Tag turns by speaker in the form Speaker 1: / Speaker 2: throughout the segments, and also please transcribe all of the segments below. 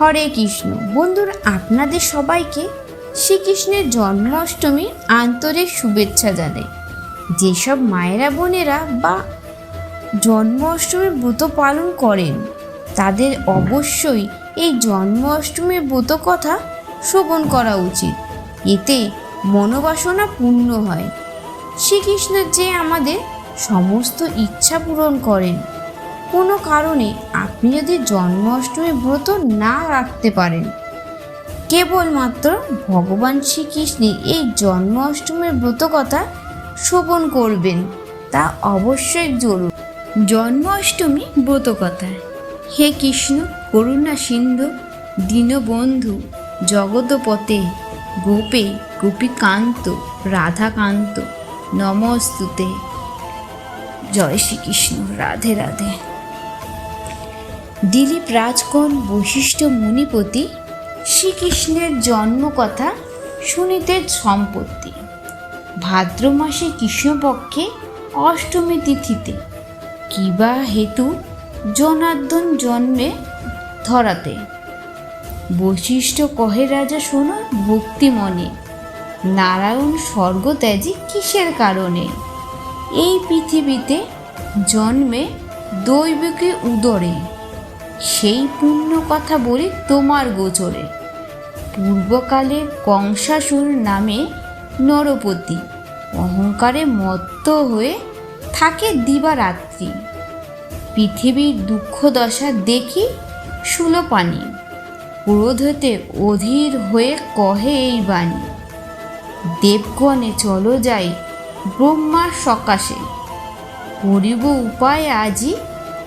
Speaker 1: হরে কৃষ্ণ। বন্ধুরা, আপনাদের সবাইকে শ্রীকৃষ্ণের জন্মাষ্টমী আন্তরিক শুভেচ্ছা জানাই। যেসব মায়েরা, বোনেরা বা জন্মাষ্টমীর ব্রত পালন করেন, তাদের অবশ্যই এই জন্মাষ্টমীর ব্রত কথা শ্রবণ করা উচিত। এতে মনোবাসনা পূর্ণ হয়। শ্রীকৃষ্ণ যে আমাদের সমস্ত ইচ্ছা পূরণ করেন। কোনো কারণে আপনি যদি জন্মাষ্টমী ব্রত না রাখতে পারেন, কেবলমাত্র ভগবান শ্রীকৃষ্ণের এই জন্মাষ্টমীর ব্রত কথা শ্রবণ করবেন, তা অবশ্যই জরুর। জন্মাষ্টমী ব্রত কথা হে কৃষ্ণ, করুণা সিন্ধু, দীনবন্ধু জগতপতে গোপে, গোপীকান্ত, রাধাকান্ত, নমস্তুতে। জয় শ্রীকৃষ্ণ, রাধে রাধে। দিলীপ রাজগণ বৈশিষ্ট্য মুনিপতি, শ্রীকৃষ্ণের জন্মকথা শুনিতে সম্পত্তি। ভাদ্র মাসে কৃষ্ণপক্ষে অষ্টমী তিথিতে কিবা হেতু জনার্দন জন্মে ধরাতে। বৈশিষ্ট্য কহে রাজা, শোনো ভক্তি মনে। নারায়ণ স্বর্গ ত্যাজি কিসের কারণে? এই পৃথিবীতে জন্মে দৈবকে উদরে। সেই পুণ্য কথা বলি তোমার গোচরে। পূর্বকালে কংসাসুর নামে নরপতি অহংকারে মত্ত হয়ে থাকে দিবারাত্রি। পৃথিবীর দুঃখ দশা দেখি সুলোপানি, ক্রোধ হতে অধীর হয়ে কহে এই বাণী, দেবগণে চলো যাই ব্রহ্মার সকাশে, করিব উপায় আজি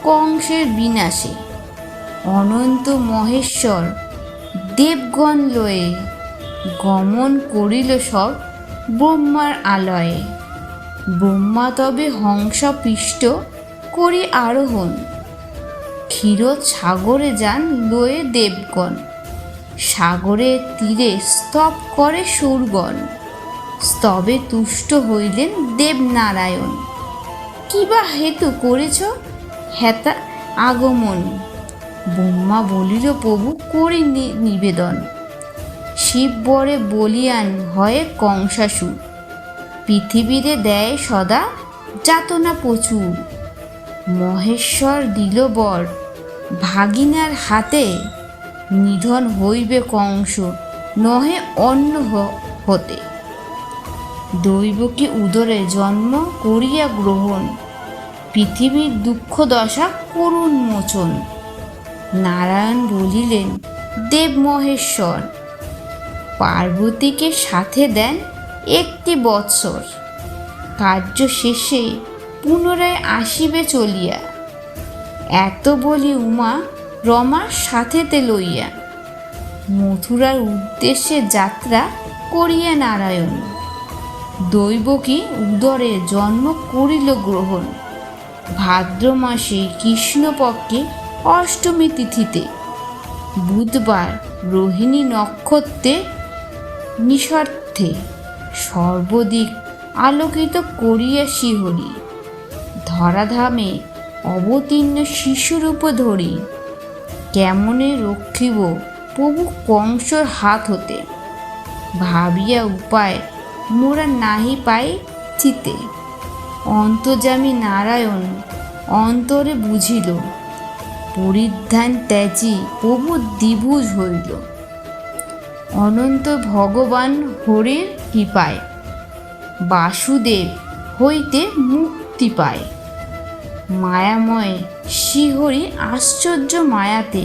Speaker 1: কংসের বিনাশে। অনন্ত মহেশ্বর দেবগণ লয়ে গমন করিল সব ব্রহ্মার আলয়ে। ব্রহ্মা তবে হংসপৃষ্ট, করি আরোহণ। ক্ষীর সাগরে যান লয়ে দেবগণ। সাগরের তীরে স্তব করে সুরগণ। স্তবে তুষ্ট হইলেন দেবনারায়ণ। কিবা হেতু করেছ হেতা আগমন? ব্রহ্মা বলিল, প্রভু, করি নিবেদন। শিব বরে বলিয়ান হয়ে কংসাসুর। পৃথিবীতে দেয় সদা যাতনা প্রচুর। মহেশ্বর দিল বর, ভাগিনার হাতে নিধন হইবে কংস, নহে অন্য হতে। দৈবকী উদরে জন্ম করিয়া গ্রহণ? পৃথিবীর দুঃখ দশা করুণ মোচন। নারায়ণ বলিলেন, দেব মহেশ্বর, পার্বতীকে সাথে দেন একটি বৎসর। কার্য শেষে পুনরায় আসিবে চলিয়া। এত বলি উমা রমার সাথেতে লইয়া। মথুরার উদ্দেশ্যে যাত্রা করিয়া নারায়ণ। দৈবকী উদরে জন্ম করিল গ্রহণ? ভাদ্র মাসে কৃষ্ণপক্ষে অষ্টমী তিথিতে। বুধবার রোহিণী নক্ষত্রে নিঃস্বার্থে সর্বদিক আলোকিত করিয়া শিহরি। ধরাধামে অবতীর্ণ শিশুরূপ ধরি। কেমনে রক্ষিব প্রভু কংসর হাত হতে? ভাবিয়া উপায় মোরা নাহি পাই চিতে। অন্তর্যামী নারায়ণ অন্তরে বুঝিল পরিধান ত্যাজি প্রভু দ্বিভুজ হইল। অনন্ত ভগবান হরির কৃপায়, বাসুদেব হইতে মুক্তি পায়। মায়াময় শ্রীহরি আশ্চর্য মায়াতে,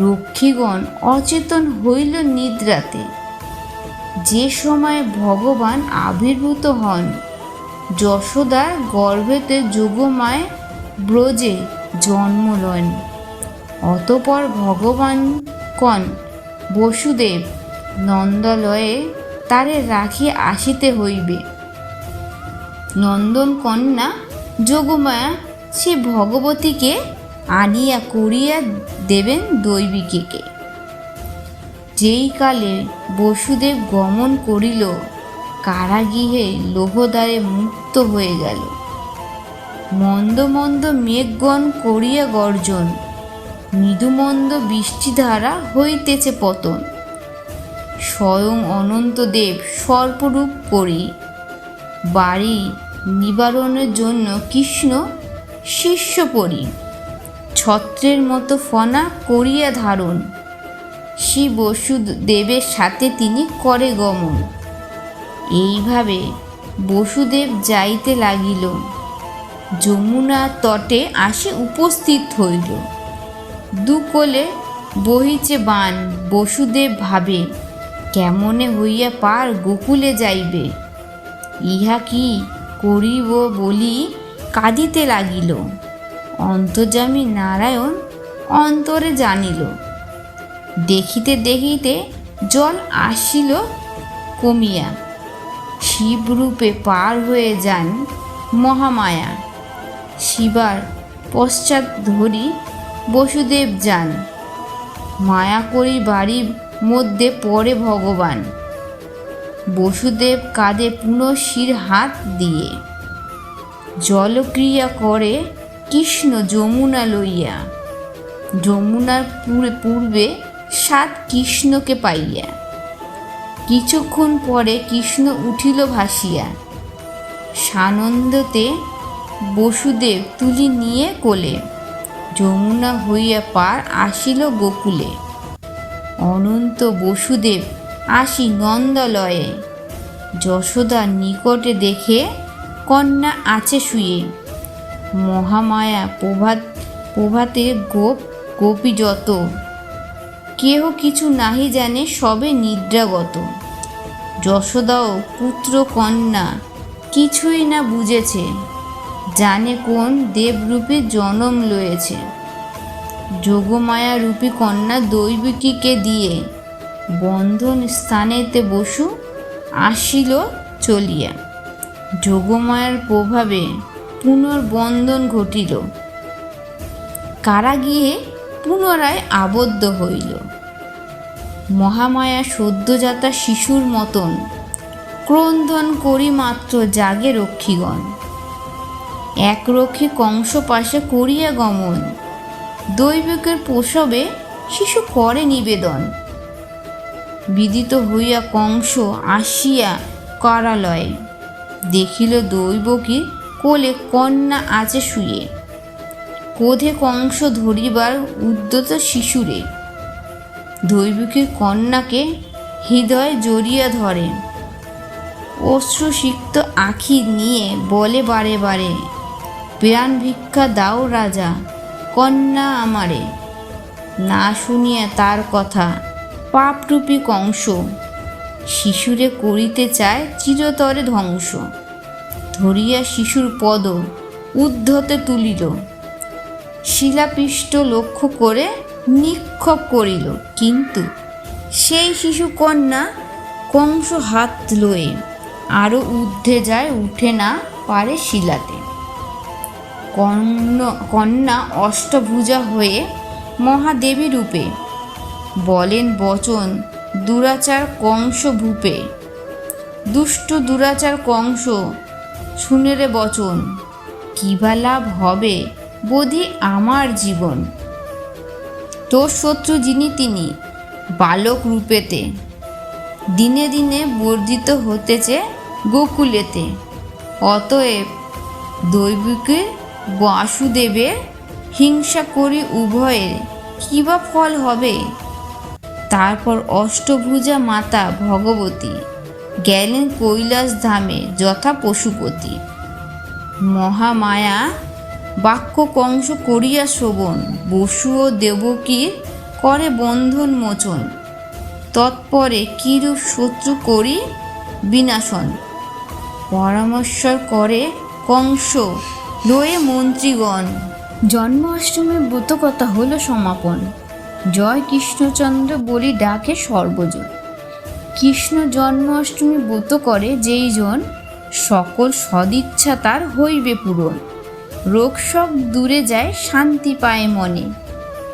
Speaker 1: রক্ষীগণ অচেতন হইল নিদ্রাতে। যে সময় ভগবান আবির্ভূত হন, যশোদার গর্ভেতে যোগমায় ব্রজে জন্ম লন অতপর ভগবান কন বসুদেব নন্দলয়ে তারে রাখি আসিতে হইবে। নন্দন কন্যা যোগমায়া সে ভগবতীকে আনিয়া করিয়া দেবেন দৈবিকীকে। যেই কালে বসুদেব গমন করিল, কারাগৃহে লোহদ্বারে মুক্ত হয়ে গেল। মন্দ মন্দ মেঘগণ করিয়া গর্জন মৃদুমন্দ বৃষ্টিধারা হইতেছে পতন। স্বয়ং অনন্তদেব সর্পরূপ করি, বাড়ি নিবারণের জন্য কৃষ্ণ শিষ্য পরি। ছত্রের মতো ফনা করিয়া ধারণ শ্রী বসুদেবের সাথে তিনি করে গমন। এইভাবে বসুদেব যাইতে লাগিল। যমুনা তটে আসে উপস্থিত হইল। দুকোলে বহিছে বান বসুদেব ভাবে, কেমনে হইয়া পার গোকুলে যাইবে? ইহা কি করিব বলি কাঁদিতে লাগিল। অন্তর্যামী নারায়ণ অন্তরে জানিল। দেখিতে দেখিতে জল আসিল কমিয়া। শিবরূপে পার হয়ে যান মহামায়া। শিবার পশ্চাৎ ধরি বসুদেব যান। মায়া করি বাড়ির মধ্যে পড়ে ভগবান। বসুদেব কাঁধে পুনঃশির হাত দিয়ে, জলক্রিয়া করে কৃষ্ণ যমুনা লইয়া। যমুনার পূর- পূর্বে সাত কৃষ্ণকে পাইয়া। কিছুক্ষণ পরে কৃষ্ণ উঠিল ভাসিয়া। সানন্দতে বসুদেব তুলি নিয়ে কোলে। যমুনা হইয়া পার আসিল গোকুলে। অনন্ত বসুদেব আসি নন্দলয়ে। যশোদার নিকটে দেখে কন্যা আছে শুয়ে। মহামায়া প্রভাত, প্রভাতে গোপ, গোপী যত। কেহ কিছু নাহি জানে সবে নিদ্রাগত। যশোদাও পুত্র কন্যা কিছুই না বুঝেছে। জানে কোন দেবরূপে জনম লয়েছে। যোগমায়া রূপী কন্যা দৈবিকীকে দিয়ে বন্ধন স্থানেতে বসু, আসিল চলিয়া। যোগমায়ার প্রভাবে পুনর্বন্ধন ঘটিল। কারা গিয়ে পুনরায় আবদ্ধ হইল। মহামায়া সদ্যজাতা শিশুর মতন ক্রন্দন করি মাত্র জাগে রক্ষীগণ। এক রক্ষী কংস পাশে করিয়া গমন। দৈবিকের প্রসবে শিশু করে নিবেদন। বিদিত হইয়া কংস আসিয়া কারালয়ে, দেখিল দৈবকী কোলে কন্যা আছে শুয়ে। কোধে কংস ধরিবার উদ্যত শিশুরে দৈবিকের কন্যাকে হৃদয় জড়িয়া ধরে। অশ্রুসিক্ত আখি নিয়ে বলে বারে বারে প্রাণ ভিক্ষা দাও রাজা, কন্যা আমারে। না শুনিয়া তার কথা, পাপরূপী কংস, শিশুরে করিতে চায় চিরতরে ধ্বংস। ধরিয়া শিশুর পদ উদ্ধতে তুলিল। শিলাপৃষ্ঠ লক্ষ্য করে নিক্ষেপ করিল, কিন্তু সেই শিশু কন্যা কংস হাত লয়ে আরও ঊর্ধ্বে যায়, উঠে না পারে শিলাতে। কন্য কন্যা অষ্টভুজা হয়ে মহাদেবী রূপে। বলেন বচন, দুরাচার কংস ভূপে। দুষ্ট দুরাচার কংস, শুনে রে বচন কিবা লাভ হবে বোধি আমার জীবন? তোর শত্রু যিনি তিনি, বালক রূপেতে। দিনে দিনে বর্ধিত হতেছে গোকুলেতে। অতএব দৈবিকের বাসুদেবের হিংসা করি উভয়ের কী বা ফল হবে? তারপর অষ্টভুজা মাতা ভগবতী গেলেন কৈলাস ধামে যথা পশুপতি। মহামায়া বাক্য কংস করিয়া শ্রবণ বসু ও দেবকীর করে বন্ধন মোচন। তৎপরে কিরূপ শত্রু করি বিনাশন? পরামর্শ করে কংস লয়ে মন্ত্রীগণ। জন্মাষ্টমীর ব্রতকথা হল সমাপন। জয় কৃষ্ণচন্দ্র বলি ডাকে সর্বজন। কৃষ্ণ জন্মাষ্টমী ব্রত করে যেই জন, সকল সদিচ্ছা তার হইবে পূরণ। রোগ শোক দূরে যায়, শান্তি পায় মনে।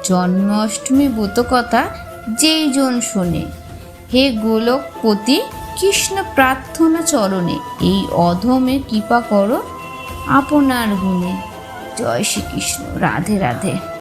Speaker 1: জন্মাষ্টমী ব্রত কথা যেই জন শোনে, হে গোলকপতি কৃষ্ণ প্রার্থনা চরণে, এই অধমে কৃপা করো আপনার গুণে। জয় শ্রীকৃষ্ণ। রাধে রাধে।